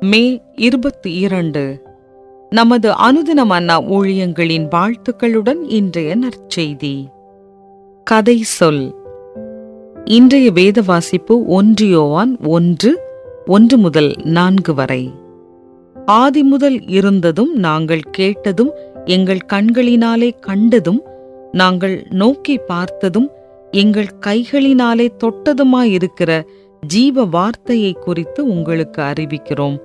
மே இருபத்தி இரண்டு. நமது அனுதின மன்னா ஊழியங்களின் வாழ்த்துக்களுடன் இன்றைய நற்செய்தி. கதை சொல். இன்றைய வேத வாசிப்பு ஒன்றியோவான் ஒன்று ஒன்று முதல் நான்கு வரை. ஆதி முதல் இருந்ததும் நாங்கள் கேட்டதும் எங்கள் கண்களினாலே கண்டதும் நாங்கள் நோக்கி பார்த்ததும் எங்கள் கைகளினாலே தொட்டதுமாயிருக்கிற ஜீவ வார்த்தையை குறித்து உங்களுக்கு அறிவிக்கிறோம்.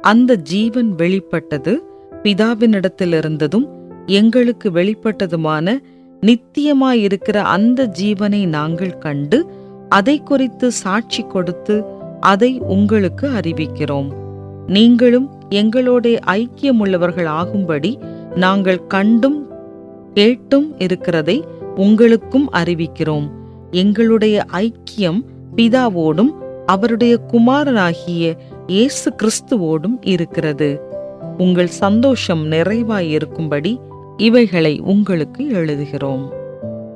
அந்த ஜீவன் வெளிப்பட்டது பிதாவினிடத்திலிருந்ததும் எங்களுக்கு வெளிப்பட்டதுமான நித்தியமாயிருக்கிற அந்த ஜீவனை நாங்கள் கண்டு அதை குறித்து சாட்சி கொடுத்து அதை உங்களுக்கு அறிவிக்கிறோம். நீங்களும் எங்களோட ஐக்கியமுள்ளவர்கள் ஆகும்படி நாங்கள் கண்டும் கேட்டும் இருக்கிறதை உங்களுக்கும் அறிவிக்கிறோம். எங்களுடைய ஐக்கியம் பிதாவோடும் அவருடைய குமாரனாகிய இயேசு கிறிஸ்துவோடும் இருக்கிறது. உங்கள் சந்தோஷம் நிறைவாயிருக்கும்படி இவைகளை உங்களுக்கு எழுதுகிறோம்.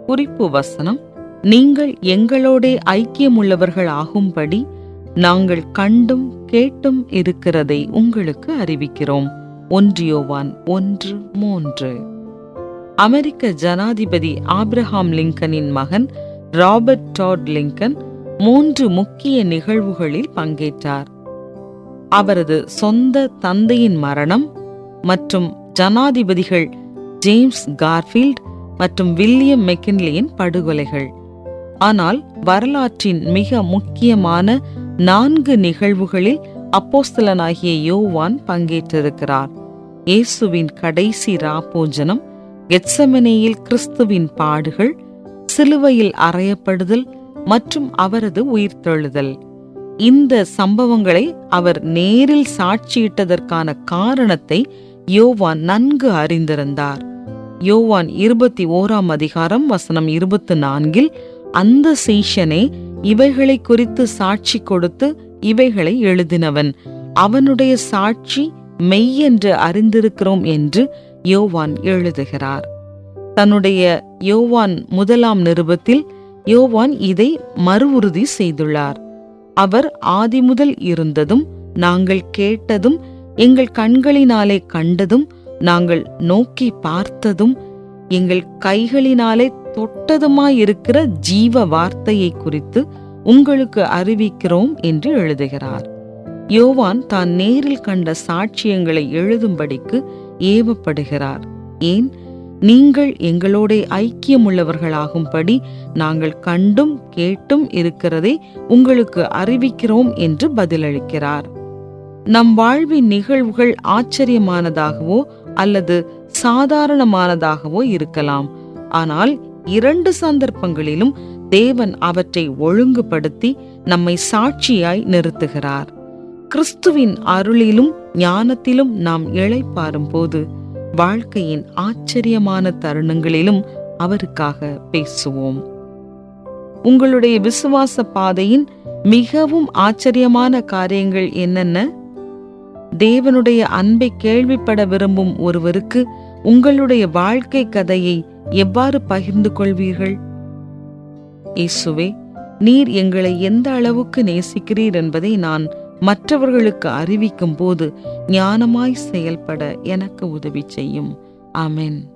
குறிப்பு வசனம் நீங்கள் எங்களோட ஐக்கியமுள்ளவர்கள் ஆகும்படி நாங்கள் கண்டும் கேட்டும் இருக்கிறதை உங்களுக்கு அறிவிக்கிறோம். ஒன்றியோவான் ஒன்று மூன்று. அமெரிக்க ஜனாதிபதி ஆப்ரஹாம் லிங்கனின் மகன் ராபர்ட் டாட் லிங்கன் மூன்று முக்கிய நிகழ்வுகளில் பங்கேற்றார். அவரது சொந்த தந்தையின் மரணம் மற்றும் ஜனாதிபதிகள் ஜேம்ஸ் கார்ஃபீல்ட் மற்றும் வில்லியம் மெக்கின்லியின் படுகொலைகள். ஆனால் வரலாற்றின் மிக முக்கியமான நான்கு நிகழ்வுகளில் அப்போஸ்தலனாகிய யோவான் பங்கேற்றிருக்கிறார். இயேசுவின் கடைசி ராப்போஜனம் கெத்சமனேயில் கிறிஸ்துவின் பாடுகள் சிலுவையில் அறையப்படுதல் மற்றும் அவரது உயிர்த்தெழுதல் இந்த சம்பவங்களை அவர் நேரில் சாட்சியிட்டதற்கான காரணத்தை யோவான் நன்கு அறிந்திருந்தார். யோவான் இருபத்தி ஓராம் அதிகாரம் வசனம் இருபத்தி நான்கில் அந்த சீஷனே இவைகளை குறித்து சாட்சி கொடுத்து இவைகளை எழுதினவன். அவனுடைய சாட்சி மெய்யென்று அறிந்திருக்கிறோம் என்று யோவான் எழுதுகிறார். தன்னுடைய யோவான் முதலாம் நிருபத்தில் யோவான் இதை மறு உறுதி செய்துள்ளார். அவர் ஆதி முதல் இருந்ததும் நாங்கள் கேட்டதும் எங்கள் கண்களினாலே கண்டதும் நாங்கள் நோக்கி பார்த்ததும் எங்கள் கைகளினாலே தொட்டதுமாயிருக்கிற ஜீவ வார்த்தையை குறித்து உங்களுக்கு அறிவிக்கிறோம் என்று எழுதுகிறார். யோவான் தான் நேரில் கண்ட சாட்சியங்களை எழுதும்படிக்கு ஏவப்படுகிறார். ஏன்? நீங்கள் எங்களோட ஐக்கியமுள்ளவர்களாகும்படி நாங்கள் கண்டும் கேட்டும் இருக்கிறதை உங்களுக்கு அறிவிக்கிறோம் என்று பதிலளிக்கிறார். நம் வாழ்வின் நிகழ்வுகள் ஆச்சரியமானதாகவோ அல்லது சாதாரணமானதாகவோ இருக்கலாம். ஆனால் இரண்டு சந்தர்ப்பங்களிலும் தேவன் அவற்றை ஒழுங்குபடுத்தி நம்மை சாட்சியாய் நிறுத்துகிறார். கிறிஸ்துவின் அருளிலும் ஞானத்திலும் நாம் இளைப்பாரும் போது வாழ்க்கையின் ஆச்சரியமான தருணங்களிலும் அவருக்காக பேசுவோம். உங்களுடைய விசுவாச பாதையின் மிகவும் ஆச்சரியமான காரியங்கள் என்னென்ன? தேவனுடைய அன்பை கேள்விப்பட விரும்பும் ஒருவருக்கு உங்களுடைய வாழ்க்கை கதையை எவ்வாறு பகிர்ந்து கொள்வீர்கள்? இயேசுவே நீர் எங்களை எந்த அளவுக்கு நேசிக்கிறீர் என்பதை நான் மற்றவர்களுக்கு அறிவிக்கும் போது ஞானமாய் செயல்பட எனக்கு உதவி செய்யும். ஆமென்.